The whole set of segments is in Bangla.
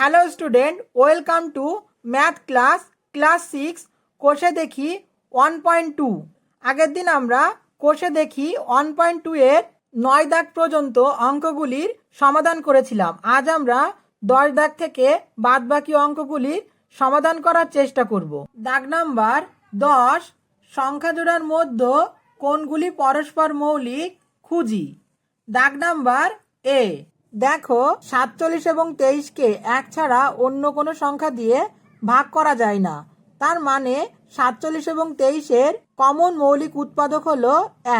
Hello student, welcome to math class class six, কোষে দেখি ওয়ান পয়েন্ট টু। আগের দিন আমরা কোষে দেখি ওয়ান পয়েন্ট টু এর নয় দাগ পর্যন্ত অঙ্কগুলির সমাধান করেছিলাম। আজ আমরা দশ দাগ থেকে বাদ বাকি অঙ্কগুলির সমাধান করার চেষ্টা করব। দাগ নাম্বার দশ, সংখ্যা জোড়ার মধ্যে কোনগুলি পরস্পর মৌলিক খুঁজি? দাগ নাম্বার এ দেখো, সাতচল্লিশ এবং তেইশকে এক ছাড়া অন্য কোনো সংখ্যা দিয়ে ভাগ করা যায় না। তার মানে সাতচল্লিশ এবং তেইশের কমন মৌলিক উৎপাদক হলো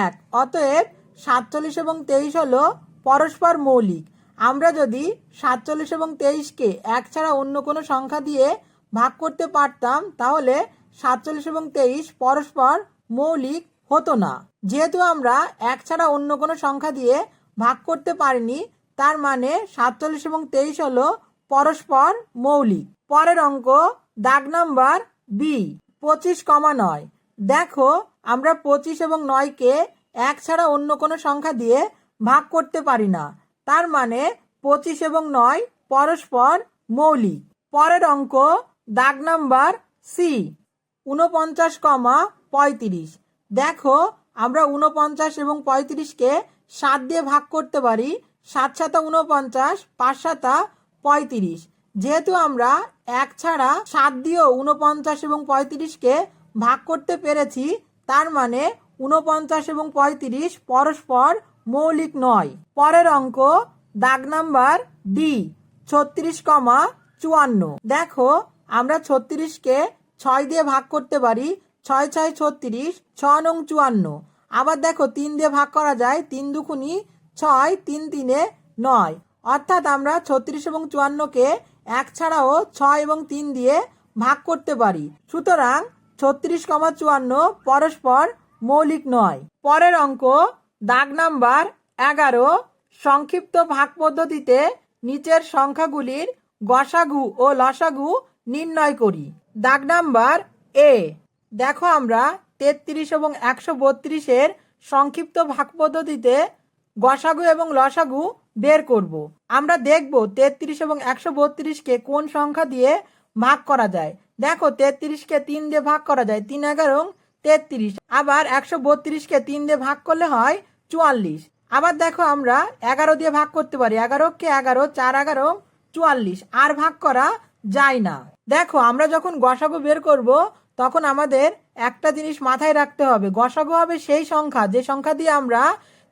এক। অতএব সাতচল্লিশ এবং তেইশ হলো পরস্পর মৌলিক। আমরা যদি সাতচল্লিশ এবং তেইশকে এক ছাড়া অন্য কোনো সংখ্যা দিয়ে ভাগ করতে পারতাম, তাহলে সাতচল্লিশ এবং তেইশ পরস্পর মৌলিক হতো না। যেহেতু আমরা এক ছাড়া অন্য কোনো সংখ্যা দিয়ে ভাগ করতে পারিনি তার মানে সাতচল্লিশ এবং তেইশ হলো পরস্পর মৌলিক। পরের অঙ্ক, দাগ নাম্বার বি পঁচিশ কমা নয়। দেখো, আমরা পঁচিশ এবং নয়কে এক ছাড়া অন্য কোনো সংখ্যা দিয়ে ভাগ করতে পারি না। তার মানে পঁচিশ এবং নয় পরস্পর মৌলিক। পরের অঙ্ক, দাগ নাম্বার সি উনপঞ্চাশ কমা পঁয়ত্রিশ। দেখো, আমরা উনপঞ্চাশ এবং পঁয়ত্রিশকে সাত দিয়ে ভাগ করতে পারি সাত সাতা উনপঞ্চাশ পাঁচ সাতা পঁয়ত্রিশ। যেহেতু আমরা এক ছাড়া সাত দিয়েও উনপঞ্চাশ এবং পঁয়ত্রিশকে ভাগ করতে পেরেছি, তার মানে উনপঞ্চাশ এবং পঁয়ত্রিশ পরস্পর মৌলিক নয়। পরের অঙ্ক, দাগ নাম্বার ডি ছত্রিশ কমা চুয়ান্ন। দেখো, আমরা ছত্রিশকে ছয় দিয়ে ভাগ করতে পারি, ছয় ছয় ছত্রিশ, ছ নং চুয়ান্ন। আবার দেখো, তিন দিয়ে ভাগ করা যায়, তিন দুখুনি ছয়, তিন তিনে নয়। অর্থাৎ আমরা ছত্রিশ এবং চুয়ান্নকে এক ছাড়াও ছয় এবং তিন দিয়ে ভাগ করতে পারি। সুতরাং ছত্রিশ কমা চুয়ান্ন পরস্পর মৌলিক নয়। পরের অঙ্ক, দাগ নাম্বার এগারো, সংক্ষিপ্ত ভাগ পদ্ধতিতে নিচের সংখ্যাগুলির গসাগু ও লসাগু নির্ণয় করি। দাগ নাম্বার এ, দেখো আমরা তেত্রিশ এবং একশো বত্রিশের সংক্ষিপ্ত ভাগ পদ্ধতিতে গসাগু এবং লসাগু বের করব। আমরা দেখব তেত্রিশ এবং একশো বত্রিশকে কোন সংখ্যা দিয়ে ভাগ করা যায়। দেখো তেত্রিশকে তিন দিয়ে ভাগ করা যায়, তিন এগারো তেত্রিশ। আবার একশো বত্রিশকে তিন দিয়ে ভাগ করলে হয় চুয়াল্লিশ। আবার দেখো আমরা এগারো দিয়ে ভাগ করতে পারি, এগারোকে এগারো, চার এগারো চুয়াল্লিশ। আর ভাগ করা যায় না। দেখো আমরা যখন গসাগু বের করব, তখন আমাদের একটা জিনিস মাথায় রাখতে হবে। গসাগু হবে সেই সংখ্যা, যে সংখ্যা দিয়ে আমরা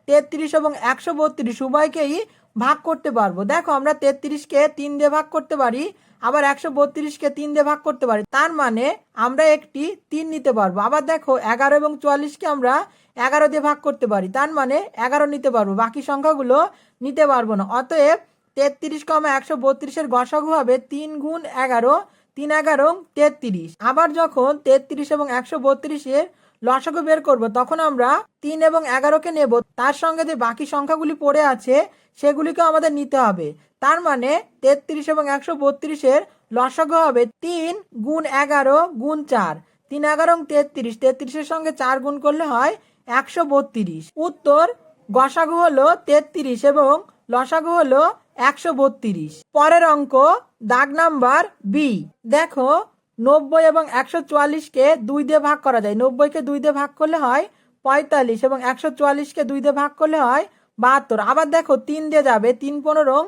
তেত্রিশ এবং একশো বত্রিশ উভয়কেই ভাগ করতে পারব। দেখো, আমরা তেত্রিশকে তিন দিয়ে ভাগ করতে পারি, আবার একশো বত্রিশকে তিন দিয়ে ভাগ করতে পারি। তার মানে আমরা একটি তিন নিতে পারব। আবার দেখো, এগারো এবং চুয়াল্লিশকে আমরা এগারো দিয়ে ভাগ করতে পারি। তার মানে এগারো নিতে পারব, বাকি সংখ্যাগুলো নিতে পারব না। অতএব তেত্রিশ কমা একশো বত্রিশের গসাগু হবে তিন গুণ এগারো, তিন এগারো তেত্রিশ। আবার যখন তেত্রিশ এবং একশো বত্রিশের লসাগু বের করব, তখন আমরা তিন এবং এগারোকে নেব। তার সঙ্গে যে বাকি সংখ্যাগুলি পড়ে আছে সেগুলিকে আমাদের নিতে হবে। তার মানে তেত্রিশ এবং একশো বত্রিশের লসাগু হবে তিন গুণ এগারো গুণ চার। তিন এগারো তেত্রিশ, তেত্রিশের সঙ্গে চার গুণ করলে হয় একশো বত্রিশ। উত্তর, গসাগু হলো তেত্রিশ এবং লসাগু হলো একশো বত্রিশ। পরের অঙ্ক, দাগ নাম্বার বি। দেখো নব্বই এবং একশো চুয়াল্লিশকে দুই দিয়ে ভাগ করা যায়। নব্বইকে দুই দিয়ে ভাগ করলে হয় পঁয়তাল্লিশ এবং একশো চুয়াল্লিশকে দুই দিয়ে ভাগ করলে হয় বাহাত্তর। আবার দেখো তিন দিয়ে যাবে তিন পনেরো,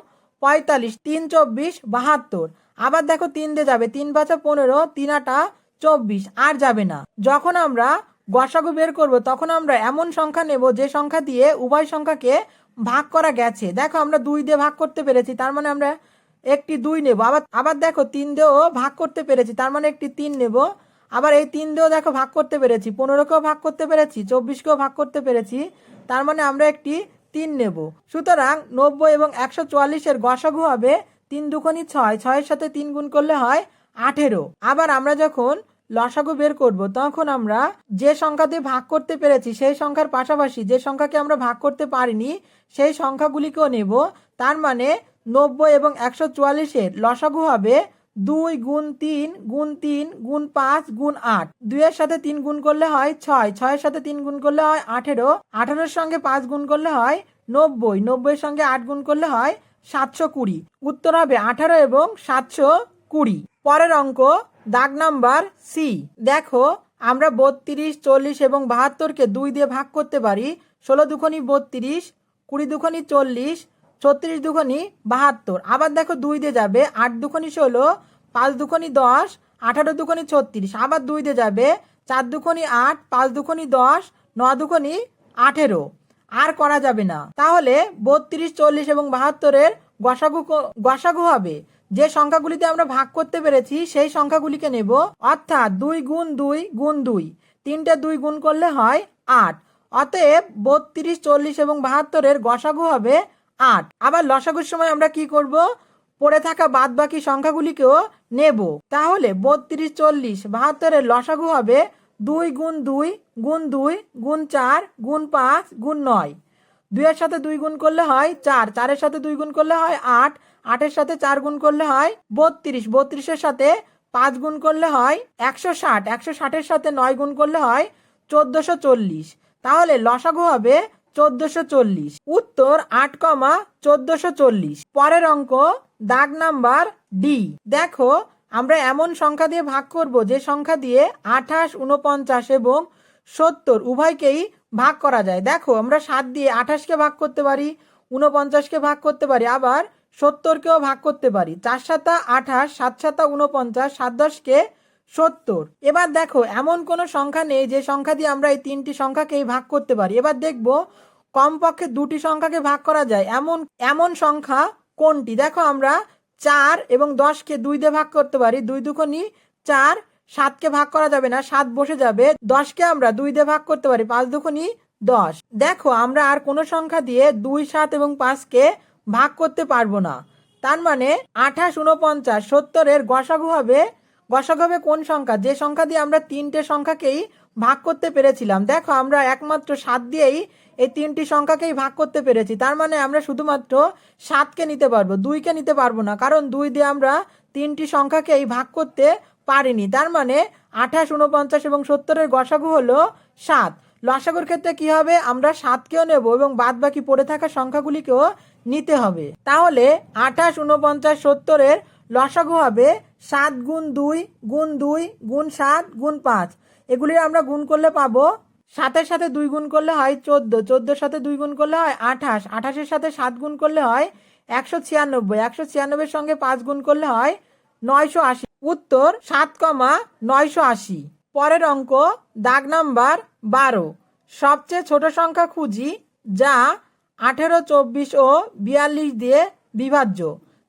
পঁয়তাল্লিশ, তিন চব্বিশ, বাহাত্তর। আবার দেখো তিন দিয়ে যাবে তিন পাঁচা পনেরো, তিন আটা চব্বিশ। আর যাবে না। যখন আমরা গসাগু বের করব, তখন আমরা এমন সংখ্যা নেব যে সংখ্যা দিয়ে উভয় সংখ্যাকে ভাগ করা গেছে। দেখো আমরা দুই দিয়ে ভাগ করতে পেরেছি, তার মানে আমরা একটি দুই নেব। আবার আবার দেখো তিন দিয়েও ভাগ করতে পেরেছি। তার মানে একটি তিন নেব। আবার এই তিন দিয়েও দেখো ভাগ করতে পেরেছি। পনেরোকেও ভাগ করতে পেরেছি, চব্বিশকেও ভাগ করতে পেরেছি। তার মানে আমরা একটি তিন নেব। সুতরাং নব্বই এবং একশো চুয়াল্লিশের গসাগু হবে তিন দুখনি ছয়। ছয়ের সাথে তিন গুণ করলে হয় আঠেরো। আবার আমরা যখন লসাগু বের করব, তখন আমরা যে সংখ্যা দিয়ে ভাগ করতে পেরেছি, সেই সংখ্যার পাশাপাশি যে সংখ্যাকে আমরা ভাগ করতে পারিনি, সেই সংখ্যাগুলিকেও নেব। তার মানে নব্বই এবং একশো চুয়াল্লিশের লসাগু হবে দুই গুণ তিন গুণ তিন, গুণ পাঁচ, গুণ আট। দুইয়ের সাথে তিন গুণ করলে হয় ছয়, ছয়ের সাথে তিন গুণ করলে হয় আঠেরো, আঠেরোর সঙ্গে পাঁচ গুণ করলে হয় নব্বই, নব্বইয়ের সঙ্গে আট গুণ করলে হয় সাতশো কুড়ি। উত্তর হবে আঠারো এবং সাতশো কুড়ি। পরের অঙ্ক, দাগ নাম্বার সি। দেখো, আমরা বত্রিশ, চল্লিশ এবং বাহাত্তরকে দুই দিয়ে ভাগ করতে পারি। ষোলো দুখনি বত্রিশ, কুড়ি দুখনি চল্লিশ ছত্রিশ দুখনি বাহাত্তর। আবার দেখো দুই দিয়ে যাবে, আট দুখনি ষোলো, পাঁচ দুখনি দশ, আঠারো দুখনি ছত্রিশ। আবার দুই দিয়ে যাবে, চার দুখনি আট, পাঁচ দুখনি দশ, ন দুখনি আঠেরো। আর করা যাবে না। তাহলে বত্রিশ, চল্লিশ এবং বাহাত্তরের গসাগু গসাগু হবে। যে সংখ্যাগুলিতে আমরা ভাগ করতে পেরেছি, সেই সংখ্যাগুলিকে নেব। অর্থাৎ দুই গুণ দুই গুণ দুই। তিনটে দুই গুণ করলে হয় আট। অতএব বত্রিশ, চল্লিশ এবং বাহাত্তরের গসাগু হবে আট। আবার লসাগুর সময় আমরা কি করব? পড়ে থাকা বাদ বাকি সংখ্যাগুলিকেও নেব। তাহলে বত্রিশ, চল্লিশ, বাহাত্তরের লসাগু হবে দুই গুণ দুই গুণ দুই, গুণ চার, গুণ পাঁচ, গুণ নয়। দুইয়ের সাথে দুই গুণ করলে হয় চার। চারের সাথে দুই গুণ করলে হয় আট। আটের সাথে চার গুণ করলে হয় বত্রিশ। বত্রিশের সাথে পাঁচ গুণ করলে হয় একশো ষাট। একশো ষাটের সাথে নয় গুণ করলে হয় চোদ্দশো চল্লিশ। তাহলে লসাগু হবে চোদ্দশো চল্লিশ। উত্তর আট কমা চোদ্দশো চল্লিশ। পরের অঙ্ক দাগ নাম্বার ডি। দেখো, আমরা এমন সংখ্যা দিয়ে ভাগ করব যে সংখ্যা দিয়ে আঠাশ উনপঞ্চাশ এবং সত্তর উভয়কেই ভাগ করা যায়। দেখো, আমরা সাত দিয়ে আঠাশকে ভাগ করতে পারি উনপঞ্চাশকে ভাগ করতে পারি, আবার সত্তরকেও ভাগ করতে পারি। চার সাতা আঠাশ, সাত সাতা উনপঞ্চাশ সাত দশকে সত্তর। এবার দেখো, এমন কোনো সংখ্যা নেই যে সংখ্যা দিয়ে আমরা এই তিনটি সংখ্যাকেই ভাগ করতে পারি। এবার দেখব কমপক্ষে দুটি সংখ্যাকে ভাগ করা যায়। এমন এমন সংখ্যা কোনটি? দেখো আমরা চার এবং দশকে দুই দিয়ে ভাগ করতে পারি। দুই দুখনি চার, সাতকে ভাগ করা যাবে না, সাত বসে যাবে। দশকে আমরা দুই দিয়ে ভাগ করতে পারি, পাঁচ দুখনি দশ। দেখো, আমরা আর কোনো সংখ্যা দিয়ে দুই, সাত এবং পাঁচকে ভাগ করতে পারব না। তার মানে আঠাশ উনপঞ্চাশ সত্তরের গসাগু হবে গসাগু হবে কোন সংখ্যা? যে সংখ্যা দিয়ে আমরা তিনটে সংখ্যাকেই ভাগ করতে পেরেছিলাম। দেখো, আমরা একমাত্র সাত দিয়েই এই তিনটি সংখ্যাকেই ভাগ করতে পেরেছি। তার মানে আমরা শুধুমাত্র সাতকে নিতে পারব, দুইকে নিতে পারব না, কারণ দুই দিয়ে আমরা তিনটি সংখ্যাকেই ভাগ করতে পারিনি। তার মানে আঠাশ উনপঞ্চাশ এবং সত্তরের গসাগু হলো সাত। লসাগুর ক্ষেত্রে কি হবে? আমরা সাতকেও নেব এবং বাদ বাকি পড়ে থাকা সংখ্যাগুলিকেও নিতে হবে। তাহলে আঠাশ উনপঞ্চাশ সত্তরের লসাগু হবে সাত গুণ দুই গুণ দুই, গুণ সাত, গুণ পাঁচ। এগুলি আমরা গুণ করলে পাবো সাতের সাথে দুই গুণ করলে হয় চোদ্দ, চোদ্দোর সাথে দুই গুণ করলে হয় আঠাশ, আঠাশের সাথে সাত গুণ করলে হয় একশো ছিয়ানব্বই, একশো ছিয়ানব্বইয়ের সঙ্গে পাঁচ গুণ করলে হয় নয়শো আশি। উত্তর সাত কমা নয়শো আশি। পরের অঙ্ক দাগ নাম্বার বারো। সবচেয়ে ছোট সংখ্যা খুঁজি যা আঠেরো, চব্বিশ ও বিয়াল্লিশ দিয়ে বিভাজ্য।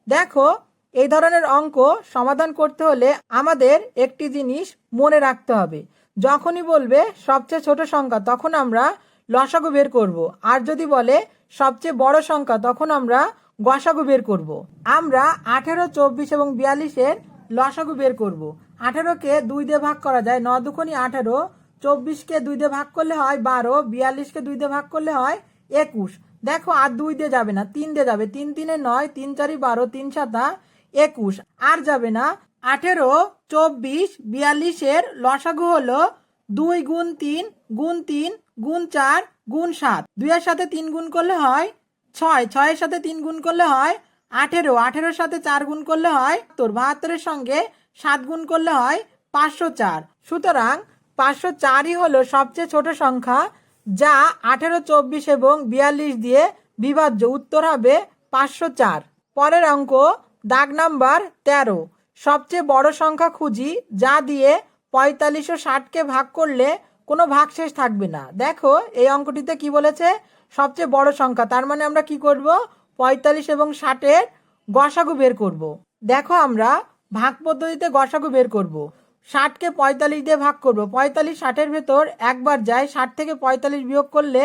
দেখো এই ধরনের অঙ্ক সমাধান করতে হলে আমাদের একটি জিনিস মনে রাখতে হবে। যখনই বলবে সবচেয়ে ছোট সংখ্যা, তখন আমরা লসাগু বের করব। আর যদি বলে সবচেয়ে বড় সংখ্যা, তখন আমরা গসাগু বের করব। আমরা আঠেরো, চব্বিশ এবং বিয়াল্লিশের লসাগু বের করব। আঠেরোকে দুই দিয়ে ভাগ করা যায়। ন দুখনি আঠেরো, চব্বিশকে দুই দিয়ে ভাগ করলে হয় বারো, বিয়াল্লিশকে দুই দিয়ে ভাগ করলে হয় একুশ। দেখো, আর দুই দিয়ে যাবে না, তিন দিয়ে যাবে। তিন তিনে নয়, তিন চারি বারো, তিন সাতা একুশ। আর যাবে না, আঠেরো, চব্বিশ, বিয়াল্লিশের লসাগু হলো দুই গুণ তিন গুণ তিন, গুণ চার, গুণ সাত। দুইয়ের সাথে তিন গুণ করলে হয় ছয়, ছয়ের সাথে তিন গুণ করলে হয় আঠেরো, আঠেরোর সাথে চার গুণ করলে হয় তোর বাহাত্তরের সঙ্গে সাত গুণ করলে হয় পাঁচশো চার। সুতরাং পাঁচশো চারই হলো সবচেয়ে ছোট সংখ্যা, যা আঠেরো, চব্বিশ এবং বিয়াল্লিশ দিয়ে বিভাজ্য। উত্তর হবে পাঁচশো চার। পরের অঙ্ক দাগ নাম্বার তেরো। সবচেয়ে বড় সংখ্যা খুঁজি, যা দিয়ে পঁয়তাল্লিশ ও ষাটকে ভাগ করলে কোনো ভাগশেষ থাকবে না। দেখো, এই অঙ্কটিতে কি বলেছে? সবচেয়ে বড় সংখ্যা, তার মানে আমরা কি করব? পঁয়তাল্লিশ এবং ষাটের গসাগু বের করব। দেখো আমরা, ভাগ পদ্ধতিতে গসাগু বের করব। ষাটকে পঁয়তাল্লিশ দিয়ে ভাগ করব। পঁয়তাল্লিশ ষাটের ভেতর একবার যায়, ষাট থেকে পঁয়তাল্লিশ বিয়োগ করলে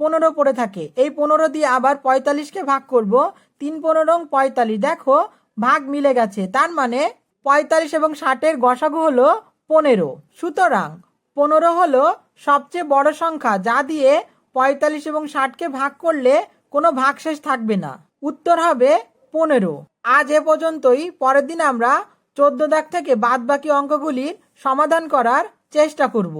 পনেরো পড়ে থাকে। এই পনেরো দিয়ে আবার পঁয়তাল্লিশকে ভাগ করব। তিন পনেরো পঁয়তাল্লিশ। দেখো, ভাগ মিলে গেছে। তার মানে পঁয়তাল্লিশ এবং ষাটের গসাগু হলো পনেরো। সুতরাং পনেরো হলো সবচেয়ে বড় সংখ্যা, যা দিয়ে পঁয়তাল্লিশ এবং ষাটকে ভাগ করলে কোনো ভাগশেষ থাকবে না। উত্তর হবে পনেরো। আজ এ পর্যন্তই। পরের দিন আমরা চোদ্দ দাগ থেকে বাদ বাকি অঙ্কগুলির সমাধান করার চেষ্টা করব।